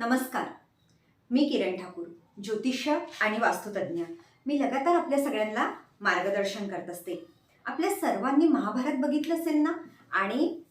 नमस्कार. मी किरण ठाकूर ज्योतिष्य आणि वास्तुतज्ञ. मी लगातार आपल्या सगळ्यांना मार्गदर्शन करत असते. आपल्या सर्वांनी महाभारत बघितलं असेल ना? आणि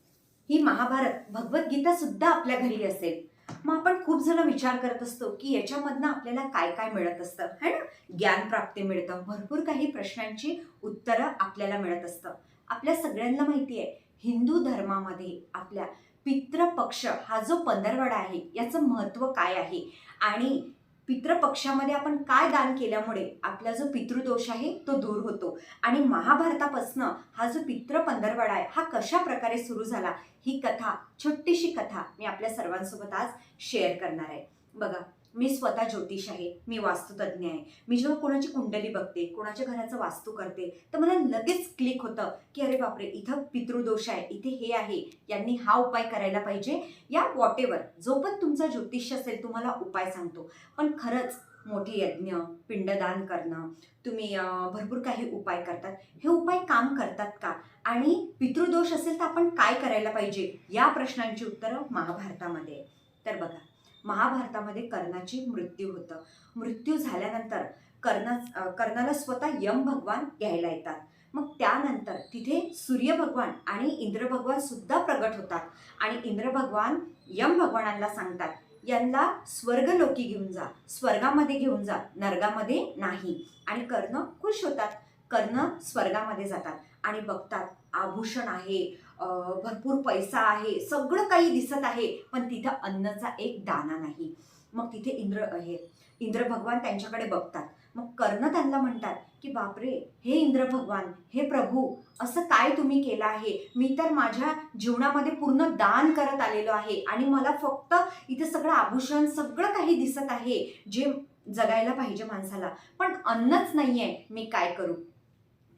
ही महाभारत भगवद्गीता सुद्धा आपल्या घरी असेल. मग आपण खूप जण विचार करत असतो की याच्यामधनं आपल्याला काय काय मिळत असतं है ना? ज्ञान प्राप्ती मिळतं. भरपूर काही प्रश्नांची उत्तरं आपल्याला मिळत असतं. आपल्या सगळ्यांना माहिती आहे हिंदू धर्मामध्ये आपल्या पितृपक्ष हा जो पंधरवडा आहे याचं महत्त्व काय आहे? आणि पितृपक्षामध्ये आपण काय दान केल्यामुळे आपला जो पितृदोष आहे तो दूर होतो? आणि महाभारतापासनं हा जो पितृ पंधरवडा आहे हा कशा प्रकारे सुरू झाला? ही कथा छोटीशी कथा मी आपल्या सर्वांसोबत आज शेअर करणार आहे. बघा मी स्वतः ज्योतिष आहे मी वास्तुतज्ञ आहे. मी जेव्हा कोणाची कुंडली बघते कोणाच्या घराचं वास्तू करते तर मला लगेच क्लिक होतं की अरे बापरे इथं पितृदोष आहे इथे हे आहे. यांनी हा उपाय करायला पाहिजे. या वॉट एव्हर जो पण तुमचा ज्योतिष असेल तुम्हाला उपाय सांगतो. पण खरंच मोठे यज्ञ पिंडदान करणं तुम्ही भरपूर काही उपाय करतात. हे उपाय काम करतात का? आणि पितृदोष असेल तर आपण काय करायला पाहिजे? या प्रश्नांची उत्तरं महाभारतामध्ये. तर बघा महाभारतामध्ये कर्णाची मृत्यू होतं. मृत्यू झाल्यानंतर कर्णा कर्णाला स्वतः यम भगवान घ्यायला येतात. मग त्यानंतर तिथे सूर्य भगवान आणि इंद्र भगवान सुद्धा प्रगट होतात. आणि इंद्र भगवान यम भगवानांना सांगतात यांना स्वर्गलोकी घेऊन जा स्वर्गामध्ये घेऊन जा नरगामध्ये नाही. आणि कर्ण खुश होतात. कर्ण स्वर्गामध्ये जातात आणि बघतात आभूषण आहे भरपूर पैसा आहे सगळं काही दिसत आहे पण तिथं अन्नचा एक दाना नाही. मग तिथे इंद्र हे इंद्र भगवान त्यांच्याकडे बघतात. मग कर्ण त्यांना म्हणतात की बापरे हे इंद्र भगवान हे प्रभू असं काय तुम्ही केलं आहे? मी तर माझ्या जीवनामध्ये पूर्ण दान करत आलेलो आहे आणि मला फक्त इथे सगळं आभूषण सगळं काही दिसत आहे जे जगायला पाहिजे माणसाला. पण अन्नच नाही आहे मी काय करू?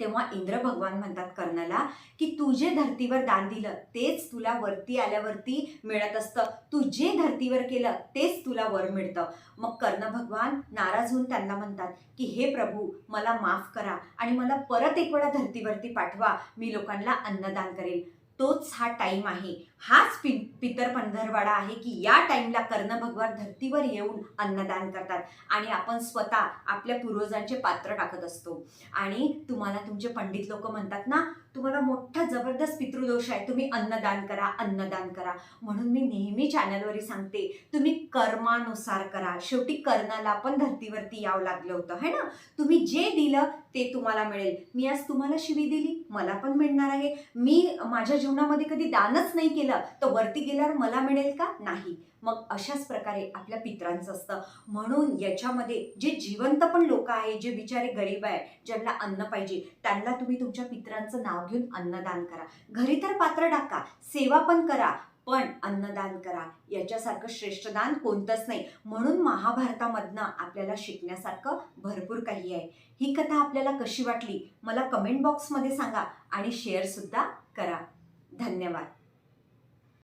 तेव्हा इंद्र भगवान म्हणतात कर्णाला की तू जे धर्तीवर दान दिलं तेच तुला वरती आल्यावरती मिळत असतं. तू जे धर्तीवर केलं तेच तुला वर मिळतं. मग कर्ण भगवान नाराज होऊन त्यांना म्हणतात की हे प्रभू मला माफ करा आणि मला परत एक वेळा धर्तीवरती पाठवा. मी लोकांना अन्नदान करेल. तोच हा टाईम आहे. हाच पि पितर पंधरवाडा आहे की या टाईमला कर्ण भगवान धर्तीवर येऊन अन्नदान करतात. आणि आपण स्वतः आपल्या पूर्वजांचे पात्र टाकत असतो. आणि तुम्हाला तुमचे पंडित लोक म्हणतात ना तुम्हाला मोठा जबरदस्त पितृदोष आहे. तुम्ही अन्नदान करा अन्नदान करा. म्हणून मी नेहमी चॅनलवरही सांगते तुम्ही कर्मानुसार करा. शेवटी कर्णाला पण धर्तीवरती यावं लागलं होतं. है ना? तुम्ही जे दिलं ते तुम्हाला मिळेल. मी आज तुम्हाला शिवी दिली मला पण मिळणार आहे. मी माझ्या जीवनामध्ये कधी दानच नाही केलं तर वरती गेल्यावर मला मिळेल का? नाही. मग अशाच प्रकारे आपल्या पित्रांचं असतं. म्हणून याच्यामध्ये जे जिवंत पण लोक आहे जे बिचारे गरीब आहे ज्यांना अन्न पाहिजे त्यांना तुम्ही तुमच्या पित्रांचं नाव घेऊन अन्नदान करा. घरी तर पात्र टाका सेवा पण करा पण अन्नदान करा. याच्यासारखं श्रेष्ठ दान कोणतंच नाही. म्हणून महाभारतामधनं आपल्याला शिकण्यासारखं भरपूर काही आहे. ही कथा आपल्याला कशी वाटली? मला कमेंट बॉक्समध्ये सांगा आणि शेअरसुद्धा करा. धन्यवाद.